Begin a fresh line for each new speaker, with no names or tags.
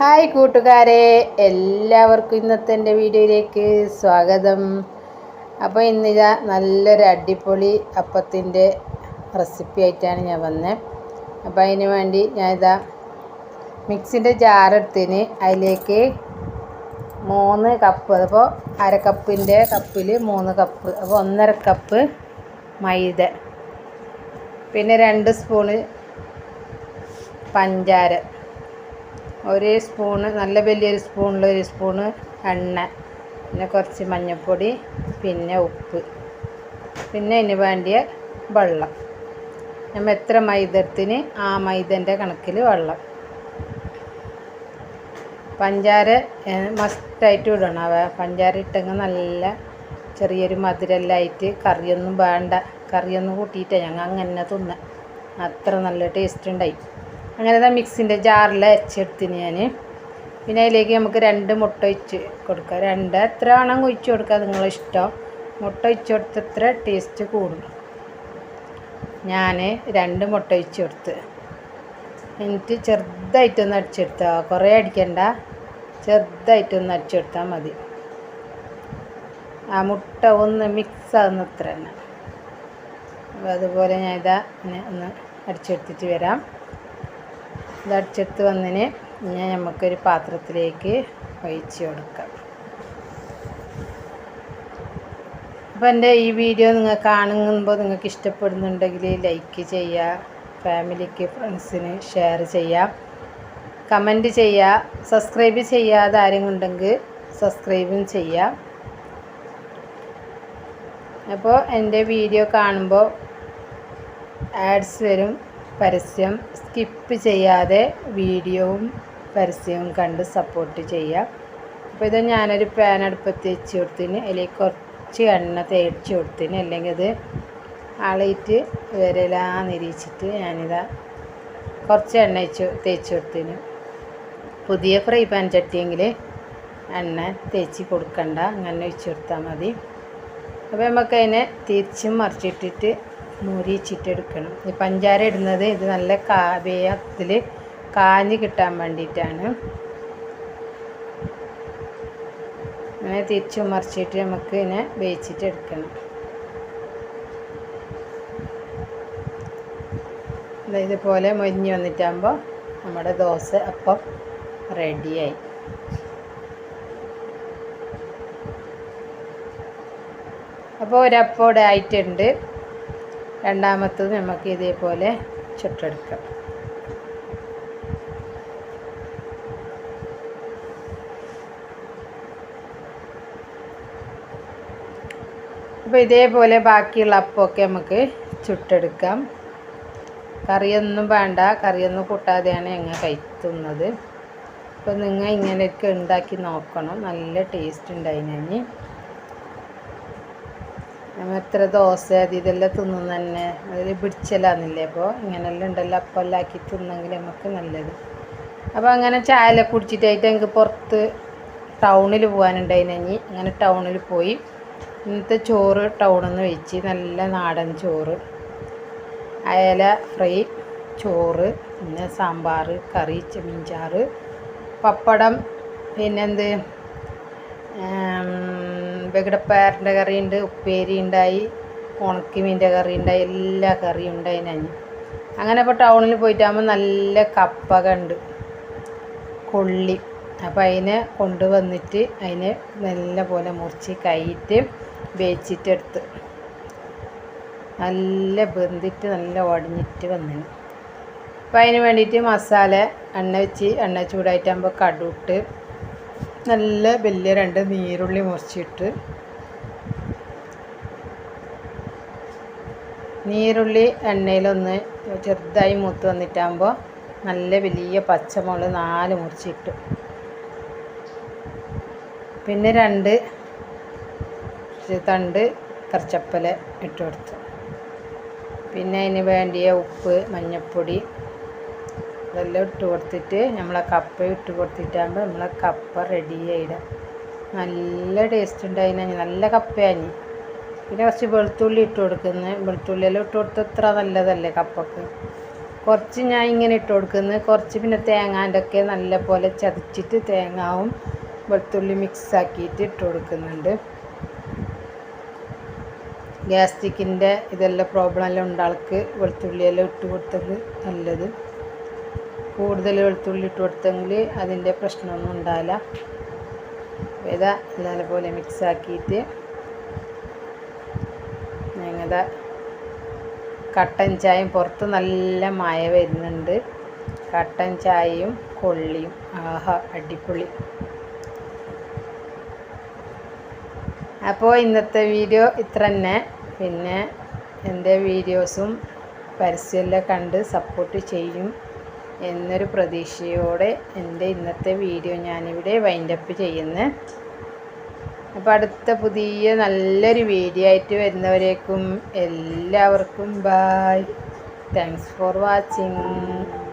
Hi കൂട്ടുകാരെ എല്ലാവർക്കും ഇന്നത്തെ എന്റെ വീഡിയോയിലേക്ക് സ്വാഗതം. അപ്പോൾ ഇന്നിതാ നല്ലൊരു അടിപൊളി അപ്പത്തിന്റെ റെസിപ്പി ആയിട്ടാണ് ഞാൻ വന്നത് അപ്പോൾ അതിന് വേണ്ടി ഞാൻ ഇതാ മിക്സിന്റെ ജാറെടുത്തിന് അതിലേക്ക് മൂന്ന് കപ്പ് അപ്പോൾ അര കപ്പിന്റെ കപ്പിൽ മൂന്ന് കപ്പ് അപ്പോൾ ഒന്നര കപ്പ് മൈദ. പിന്നെ രണ്ട് സ്പൂണ് പഞ്ചാര. ഒരു സ്പൂണ് നല്ല വലിയൊരു സ്പൂണിൽ ഒരു സ്പൂണ് എണ്ണ പിന്നെ കുറച്ച് മഞ്ഞൾപ്പൊടി പിന്നെ ഉപ്പ് പിന്നെ അതിന് വേണ്ടിയ വെള്ളം. നമ്മൾ എത്ര മൈദത്തിന് ആ മൈദന്റെ കണക്കിൽ വെള്ളം. പഞ്ചാര മസ്റ്റായിട്ട് ഇടണം അവ പഞ്ചാര ഇട്ടെങ്കിൽ നല്ല ചെറിയൊരു മധുരമെല്ലായിട്ട് കറിയൊന്നും വേണ്ട. കറിയൊന്നും കൂട്ടിയിട്ടാണ് ഞങ്ങൾ അങ്ങനെ തിന്ന. അത്ര നല്ല ടേസ്റ്റ് ഉണ്ടായി. അങ്ങനെ മിക്സിന്റെ ജാറിൽ അരച്ചെടുത്തിന് ഞാൻ പിന്നെ അതിലേക്ക് നമുക്ക് രണ്ട് മുട്ട ഒഴിച്ച് കൊടുക്കുക രണ്ട് എത്ര വേണം ഒഴിച്ച് കൊടുക്കുക നിങ്ങളിഷ്ടം മുട്ട ഒഴിച്ച് കൊടുത്ത് എത്ര ടേസ്റ്റ് കൂടും. ഞാൻ രണ്ട് മുട്ട ഒഴിച്ച് കൊടുത്ത്. എന്നിട്ട് ചെറുതായിട്ടൊന്ന് അടിച്ചെടുത്താൽ കുറേ അടിക്കണ്ട. ചെറുതായിട്ടൊന്ന് അടിച്ചെടുത്താൽ മതി. ആ മുട്ട ഒന്ന് മിക്സ് ആകുന്ന അത്ര തന്നെ അപ്പോൾ അതുപോലെ ഞാൻ ഒന്ന് അടിച്ചെടുത്തിട്ട് വരാം. ഇത് അടിച്ചെടുത്ത് വന്നതിന് ഞാൻ നമുക്കൊരു പാത്രത്തിലേക്ക് ഒഴിച്ച് കൊടുക്കാം. അപ്പോൾ എന്റെ ഈ വീഡിയോ നിങ്ങൾ കാണുമ്പോൾ നിങ്ങൾക്ക് ഇഷ്ടപ്പെടുന്നുണ്ടെങ്കിൽ ലൈക്ക് ചെയ്യുക ഫാമിലിക്ക് ഫ്രണ്ട്സിന് ഷെയർ ചെയ്യാം കമന്റ് ചെയ്യുക സബ്സ്ക്രൈബ് ചെയ്യാതെ ആരെങ്കിലും സബ്സ്ക്രൈബും ചെയ്യാം. അപ്പോൾ എന്റെ വീഡിയോ കാണുമ്പോൾ ആഡ്സ് വരും. പരസ്യം സ്കിപ്പ് ചെയ്യാതെ വീഡിയോവും പരസ്യവും കണ്ട് സപ്പോർട്ട് ചെയ്യുക. അപ്പോൾ ഇത് ഞാനൊരു പാൻ അടുപ്പത്ത് വെച്ച് കൊടുത്തിന് അതിലേക്ക് കുറച്ച് എണ്ണ തേച്ച് കൊടുത്തിന് അല്ലെങ്കിൽ ഇത് അളയിട്ട് വരലാ നിരീക്ഷിച്ചിട്ട് ഞാനിതാ കുറച്ച് എണ്ണ വെച്ച് തേച്ച് കൊടുത്തിന് പുതിയ ഫ്രൈ പാൻ ചട്ടിയെങ്കിൽ എണ്ണ തേച്ച് കൊടുക്കണ്ട അങ്ങനെ വെച്ച് കൊടുത്താൽ മതി. അപ്പോൾ നമുക്കതിനെ തിരിച്ചും മറിച്ചിട്ടിട്ട് മുരിച്ചിട്ടെടുക്കണം ഈ പഞ്ചാര ഇടുന്നത് ഇത് നല്ല കാവേയത്തിൽ കാഞ്ഞ് കിട്ടാൻ വേണ്ടിയിട്ടാണ്. അങ്ങനെ തിരിച്ചു മറിച്ചിട്ട് നമുക്ക് ഇതിനെ വേവിച്ചിട്ട് എടുക്കണം ഇതുപോലെ മൊരിഞ്ഞ് വന്നിട്ടാകുമ്പോൾ നമ്മുടെ ദോശ അപ്പം റെഡിയായി. അപ്പോൾ ഒരപ്പോടെ ആയിട്ടുണ്ട്. രണ്ടാമത്തത് നമുക്ക് ഇതേപോലെ ചുട്ടെടുക്കാം. അപ്പോൾ ഇതേപോലെ ബാക്കിയുള്ള അപ്പമൊക്കെ നമുക്ക് ചുട്ടെടുക്കാം. കറിയൊന്നും വേണ്ട കറിയൊന്നും കൂട്ടാതെയാണ് ഞങ്ങൾ കഴിക്കുന്നത് അപ്പോൾ നിങ്ങൾ ഇങ്ങനെയൊക്കെ ഉണ്ടാക്കി നോക്കണം. നല്ല ടേസ്റ്റ് ഉണ്ടായിന് നമ്മൾ എത്ര ദോശ അത് ഇതെല്ലാം തിന്നുന്ന തന്നെ അതിൽ പിടിച്ചലാന്നില്ലേ? അപ്പോൾ ഇങ്ങനെല്ലാം ഉണ്ടല്ലോ. അപ്പെല്ലാം ആക്കി തിന്നെങ്കിൽ നമുക്ക് നല്ലത്. അപ്പോൾ അങ്ങനെ ചായല കുടിച്ചിട്ടായിട്ട് എനിക്ക് പുറത്ത് ടൗണിൽ പോകാനുണ്ടായിനി അങ്ങനെ ടൗണിൽ പോയി. ഇന്നത്തെ ചോറ് ടൗണിൽ നിന്ന് വെച്ച് നല്ല നാടൻ ചോറ്. അയല ഫ്രൈ ചോറ് പിന്നെ സാമ്പാർ കറി ചെമ്മീൻചാറ് പപ്പടം പിന്നെന്ത് വെകിടപ്പയറിന്റെ ഉണ്ട് ഉപ്പേരി ഉണ്ടായി ഉണക്കിമീന്റെ കറി ഉണ്ടായി എല്ലാ കറിയും ഉണ്ടായി ഞാൻ. അങ്ങനെ ഇപ്പോൾ ടൗണിൽ പോയിട്ടാകുമ്പോൾ നല്ല കപ്പ കണ്ട് കൊള്ളി. അപ്പോൾ അതിനെ കൊണ്ടുവന്നിട്ട് അതിനെ നല്ല പോലെ മുറിച്ച് കൈയിട്ട് വേവിച്ചിട്ടെടുത്ത് നല്ല ബന്ധിട്ട് നല്ല ഉടഞ്ഞിട്ട് വന്നിന്. അപ്പോൾ അതിന് വേണ്ടിയിട്ട് മസാല എണ്ണ വെച്ച് എണ്ണ ചൂടായിട്ടാകുമ്പോൾ കടുട്ട് നല്ല വലിയ രണ്ട് നീരുള്ളി മുറിച്ചിട്ട് നീരുള്ളി എണ്ണയിലൊന്ന് ചെറുതായി മൂത്ത് വന്നിട്ടാകുമ്പോൾ നല്ല വലിയ പച്ചമുളക് നാല് മുറിച്ചിട്ട്. പിന്നെ രണ്ട് തണ്ട് കറച്ചപ്പല ഇട്ട് കൊടുത്തു. പിന്നെ അതിന് വേണ്ടിയ ഉപ്പ് മഞ്ഞൾപ്പൊടി ഇതെല്ലാം ഇട്ട് കൊടുത്തിട്ട് നമ്മളെ കപ്പ ഇട്ട് കൊടുത്തിട്ടാകുമ്പോൾ നമ്മളെ കപ്പ റെഡി നല്ല ടേസ്റ്റ് ഉണ്ടായിന്. നല്ല കപ്പയാണ് പിന്നെ കുറച്ച് വെളുത്തുള്ളി ഇട്ട് കൊടുക്കുന്നത്. വെളുത്തുള്ളിയെല്ലാം ഇട്ട് കൊടുത്ത ഇത്ര നല്ലതല്ലേ കപ്പക്ക്? കുറച്ച് ഞാൻ ഇങ്ങനെ ഇട്ട് കൊടുക്കുന്നത്. കുറച്ച് പിന്നെ തേങ്ങാന്റെ ഒക്കെ നല്ല പോലെ ചതച്ചിട്ട് തേങ്ങാവും വെളുത്തുള്ളി മിക്സ് ആക്കിയിട്ട് ഇട്ട് കൊടുക്കുന്നുണ്ട്. ഗ്യാസ്ട്രിക്കിന്റെ ഇതെല്ലാം പ്രോബ്ലം എല്ലാം ഉണ്ടാൾക്ക് വെളുത്തുള്ളിയെല്ലാം ഇട്ട് കൊടുത്തത് നല്ലത്. കൂടുതൽ വെളുത്തുള്ളി ഇട്ട് കൊടുത്തെങ്കിൽ അതിന്റെ പ്രശ്നമൊന്നും ഉണ്ടാവില്ല. വിത നല്ലപോലെ മിക്സ് ആക്കിയിട്ട് ഞങ്ങളുടെ കട്ടൻ ചായയും പുറത്ത് നല്ല മഴ വരുന്നുണ്ട്. കട്ടൻ ചായയും കൊള്ളിയും. ആഹാ അടിപൊളി. അപ്പോൾ ഇന്നത്തെ വീഡിയോ ഇത്ര തന്നെ. പിന്നെ എന്റെ വീഡിയോസും പരസ്യമെല്ലാം കണ്ട് സപ്പോർട്ട് ചെയ്യും. എന്നൊരു പ്രതീക്ഷയോടെ എന്റെ ഇന്നത്തെ വീഡിയോ ഞാനിവിടെ വൈൻഡപ്പ് ചെയ്യുന്നു. അപ്പോൾ അടുത്ത പുതിയ നല്ലൊരു വീഡിയോ ആയിട്ട് വരുന്നവരേക്കും എല്ലാവർക്കും ബായ് താങ്ക്സ് ഫോർ വാച്ചിങ്